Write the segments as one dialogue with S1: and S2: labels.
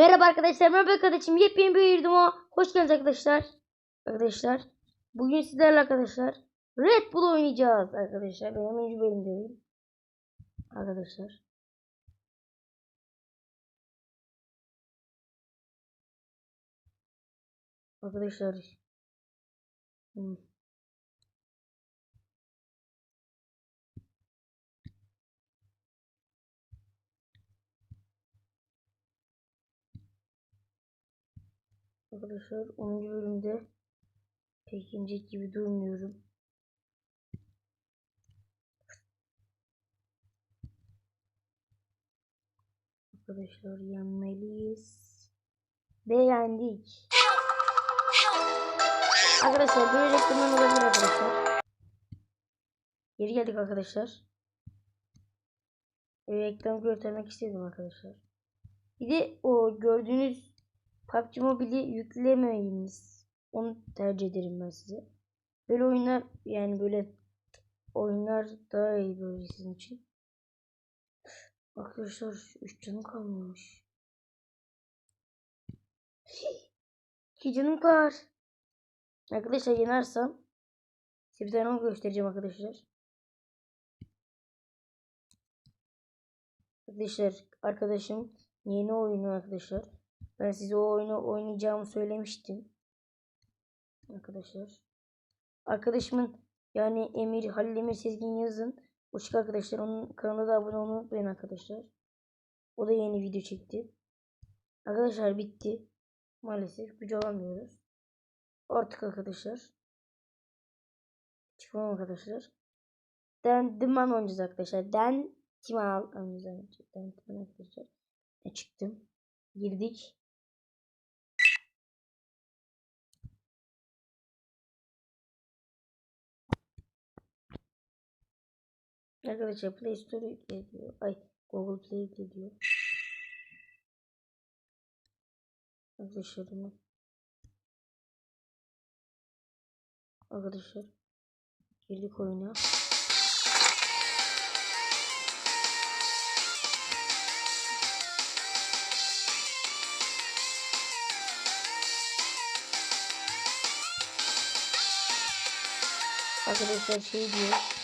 S1: Merhaba arkadaşlar, merhaba arkadaşım. Yepyeni bir videoma hoş geldiniz arkadaşlar. Arkadaşlar, bugün sizlerle arkadaşlar Red Bull oynayacağız arkadaşlar. Ben 10. bölümdeyim. Arkadaşlar. Arkadaşlar. Hmm. Arkadaşlar 10. bölümde pek inecek gibi durmuyorum. Arkadaşlar yenmeliyiz. Beğendik. Arkadaşlar böyle reklamlar olabilir arkadaşlar. Geri geldik arkadaşlar. Bir reklam göstermek istedim arkadaşlar. Bir de o gördüğünüz PUBG Mobile'i yüklemeyiniz. Onu tercih ederim ben size. Böyle oyunlar yani böyle oyunlar daha iyi böyle sizin için. Arkadaşlar 3 canım kalmamış. 2 canım var. Arkadaşlar yenersem size bir tane onu göstereceğim arkadaşlar. Arkadaşlar arkadaşım yeni oyunu arkadaşlar. Ben size o oyunu oynayacağımı söylemiştim. Arkadaşlar. Arkadaşımın yani Emir Halil Emir Sezgin yazın. Uçuk arkadaşlar onun kanalına da abone olmayı unutmayın arkadaşlar. O da yeni video çekti. Arkadaşlar bitti. Maalesef gücü alamıyoruz. Artık arkadaşlar. Çıkmam arkadaşlar. Den Diman oynayacağız arkadaşlar. Den Timan oynayacağız. Den Timan arkadaşlar. Çıktım. Girdik. Arkadaşlar Play Store yükleniyor. Ay Google Play yükleniyor. Arkadaşlar bunu. Arkadaşlar girdik oyuna. Arkadaşlar şey diyor.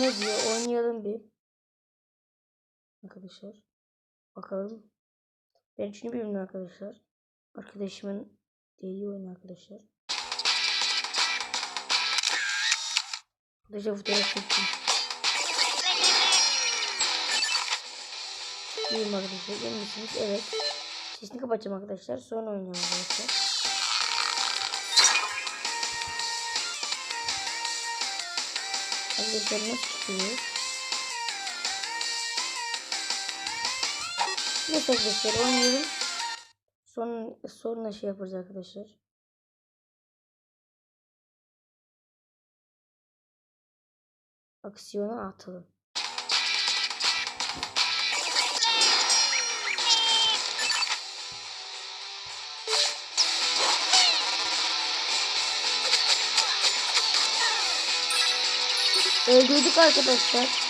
S1: Ne diyor? Oynayalım bir. Arkadaşlar. Bakalım. Ben üçüncü bölümde arkadaşlar. Arkadaşımın dediği oyun arkadaşlar. Arkadaşlar fotoğraf çektim. İyiyim arkadaşlar. Emin misiniz? Evet. Sesini kapatacağım arkadaşlar. Sonra oynayalım arkadaşlar. Arkadaşlar nasıl çıkıyor? Neyse arkadaşlar oynayalım. Son, sonra şey yaparız arkadaşlar. Aksiyona atalım. Öldürdük arkadaşlar.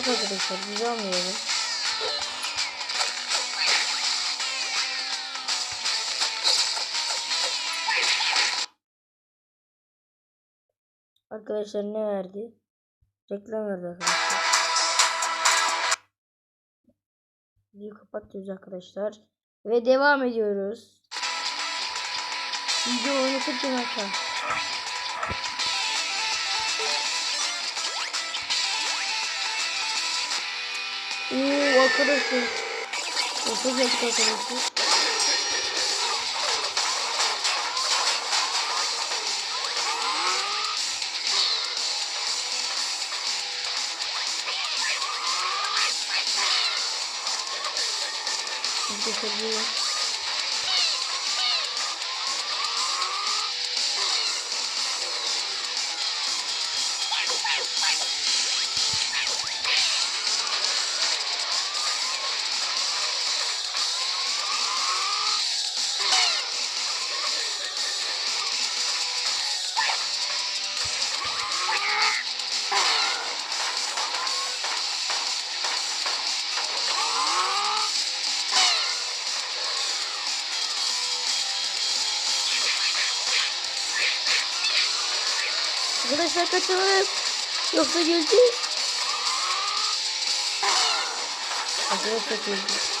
S1: Yok arkadaşlar biz almayalım. Arkadaşlar ne verdi? Reklam verdi arkadaşlar. Videoyu kapatıyoruz arkadaşlar. Ve devam ediyoruz. Video oynatırken arkadaşlar. Oo arkadaşlar. Geldik arkadaşlar. Arkadaşlar Arkadaşlar kaçalım. Yoksa geleceğiz. Arkadaşlar geleceğiz.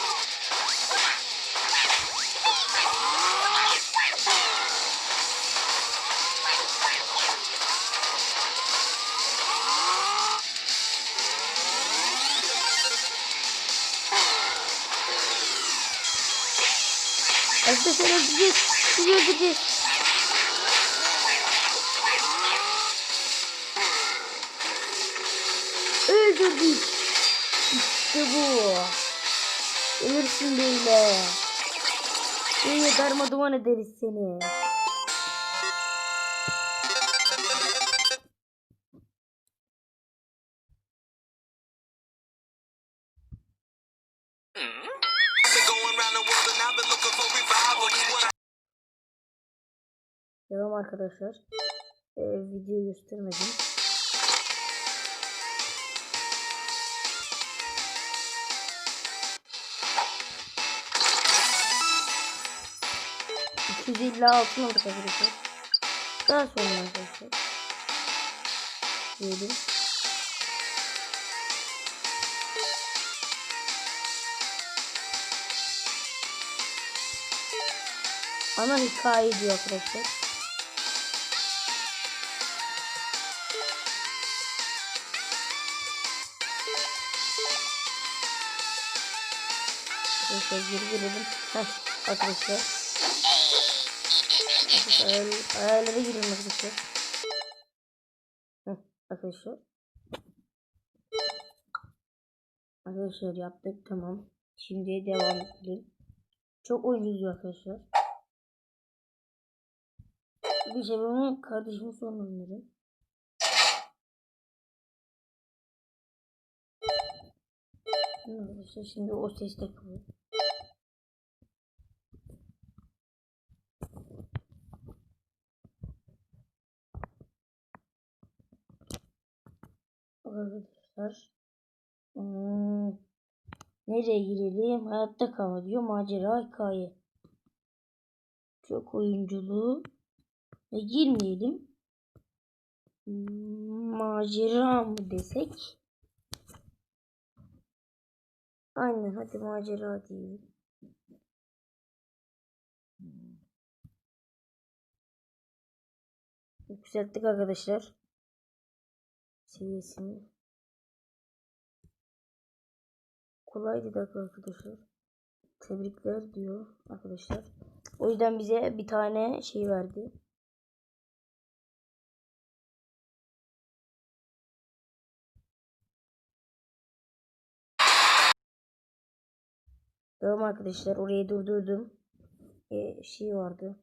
S1: Arkadaşlar gideceğiz. Gidiyoruz gideceğiz. Öldürdük. İşte bu. Ölürsün böyle. Böyle darma duman ederiz seni.
S2: I've been going around the
S1: %250 altın olduk arkadaşlar. Daha sonra arkadaşlar. Diyelim. Ana hikaye diyor arkadaşlar. Arkadaşlar geri gelelim. Heh, arkadaşlar. Ayar, ayarlara girelim arkadaşlar. Heh, arkadaşlar. Arkadaşlar yaptık tamam. Şimdi devam edelim. Çok diyor arkadaşlar. Bir şey bunu kardeşimin sorunları. Arkadaşlar şimdi o ses takılıyor. Arkadaşlar. Hmm, nereye girelim? Hayatta kalma diyor. Macera hikaye. Çok oyunculuğu. E, girmeyelim. Hmm, Macera mı desek? Aynen hadi macera diyelim. Yükselttik arkadaşlar. Seviyesini. Kolaydı da arkadaşlar. Tebrikler diyor arkadaşlar. O yüzden bize bir tane şey verdi. Tamam arkadaşlar orayı durdurdum. Ee, şey vardı.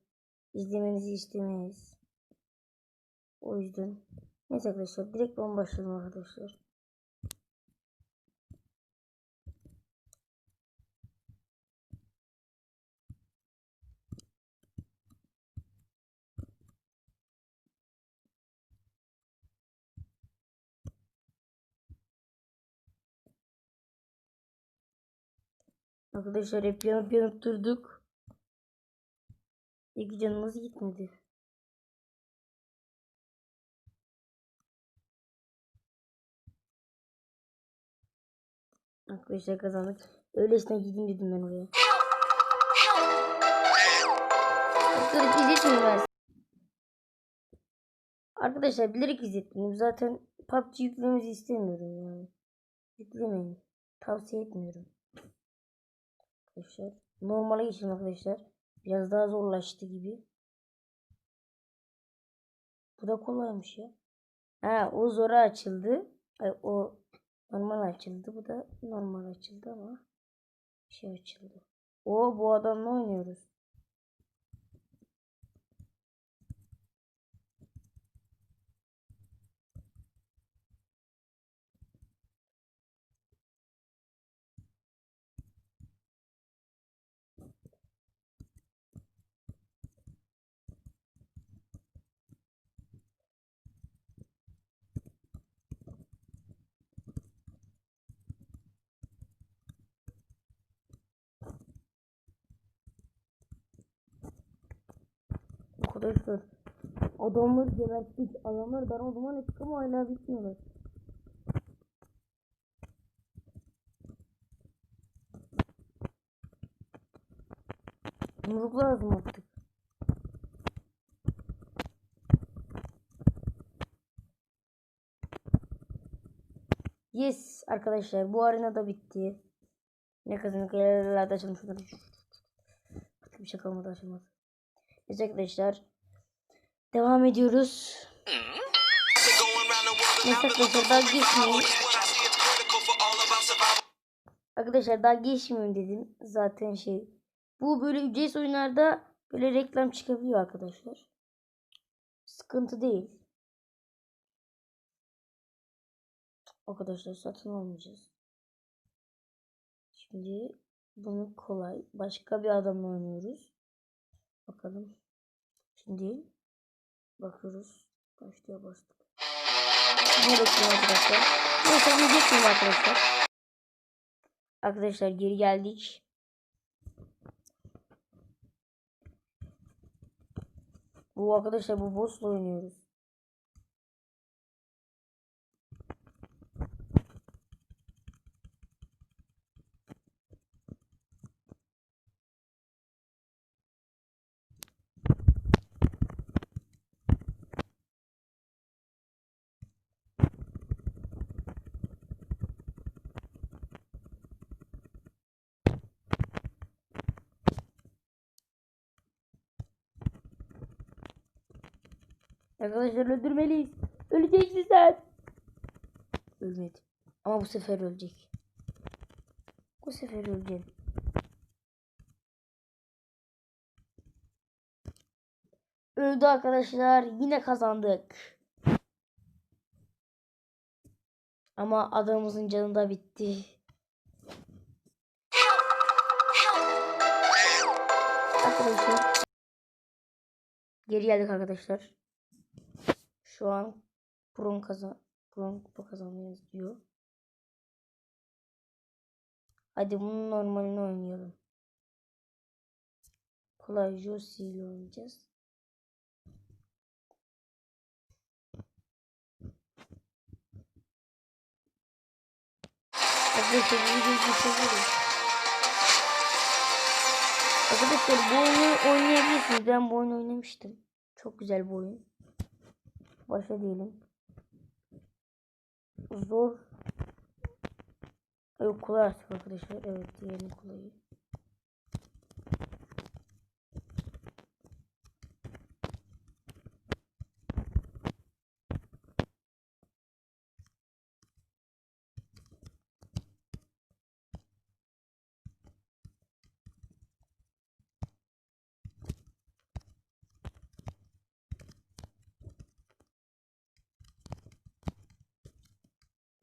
S1: İzlemenizi istemeyiz. O yüzden. Neyse arkadaşlar direkt ben başlayalım arkadaşlar. Arkadaşlar hep yanıp yanıp durduk. İlk canımız gitmedi. Arkadaşlar kazandık. Öylesine gideyim dedim ben oraya. Arkadaşlar izletmiyorum ben. Arkadaşlar bilerek izletmiyorum. Zaten PUBG yüklememizi istemiyorum yani. Yüklemeyin. Tavsiye etmiyorum. Arkadaşlar. Normale geçelim arkadaşlar. Biraz daha zorlaştı gibi. Bu da kolaymış ya. Ha o zora açıldı. Ay, o normal açıldı. Bu da normal açıldı ama şey açıldı. O bu adamla oynuyoruz. Arkadaşlar adamları geberttik. Adamlar darma ettik ama hala bitmiyorlar. Yumruk lazım artık. Yes arkadaşlar bu arena da bitti. Ne kazandık? Yerlerde şunları. Artık bir şey kalmadı açılmaz. Neyse arkadaşlar. Devam ediyoruz. Neyse arkadaşlar daha geçmeyeyim. Arkadaşlar daha geçmeyeyim dedim. Zaten şey. Bu böyle ücretsiz oyunlarda böyle reklam çıkabiliyor arkadaşlar. Sıkıntı değil. Arkadaşlar satın almayacağız. Şimdi bunu kolay. Başka bir adamla oynuyoruz. Bakalım. Şimdi bakıyoruz. Başlıyor bastık. Ne bekliyor arkadaşlar? Arkadaşlar. Arkadaşlar geri geldik. Bu arkadaşlar bu boss'la oynuyoruz. Arkadaşlar öldürmeliyiz. Öleceksin sen. Ölmedi. Ama bu sefer ölecek. Bu sefer ölecek. Öldü arkadaşlar. Yine kazandık. Ama adamımızın canı da bitti. Arkadaşlar. Geri geldik arkadaşlar. Şu an Bron kazan Bron kupa kazanmayız diyor. Hadi bunun normalini oynayalım. Kolay Josie ile oynayacağız. Arkadaşlar bu videoyu geçebiliriz. Arkadaşlar bu oyunu oynayabilirsiniz. Ben bu oyunu oynamıştım. Çok güzel bu oyun. Başa diyelim. Zor. Yok kolay artık arkadaşlar. Evet diyelim kolayı.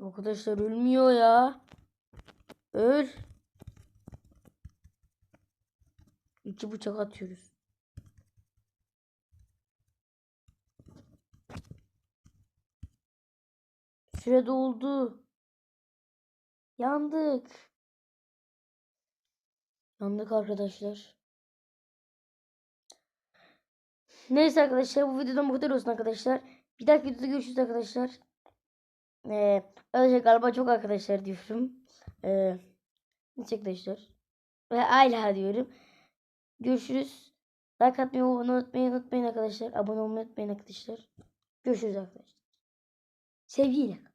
S1: Arkadaşlar ölmüyor ya. Öl. İki bıçak atıyoruz. Süre doldu. Yandık. Yandık arkadaşlar. Neyse arkadaşlar bu videodan bu kadar olsun arkadaşlar. Bir dahaki videoda görüşürüz arkadaşlar. Ee, arkadaşlar galiba çok arkadaşlar diyorum. Ee, arkadaşlar. Ve hala diyorum. Görüşürüz. Like atmayı, olmayı unutmayın arkadaşlar. Abone olmayı unutmayın arkadaşlar. Görüşürüz arkadaşlar. Sevgiyle.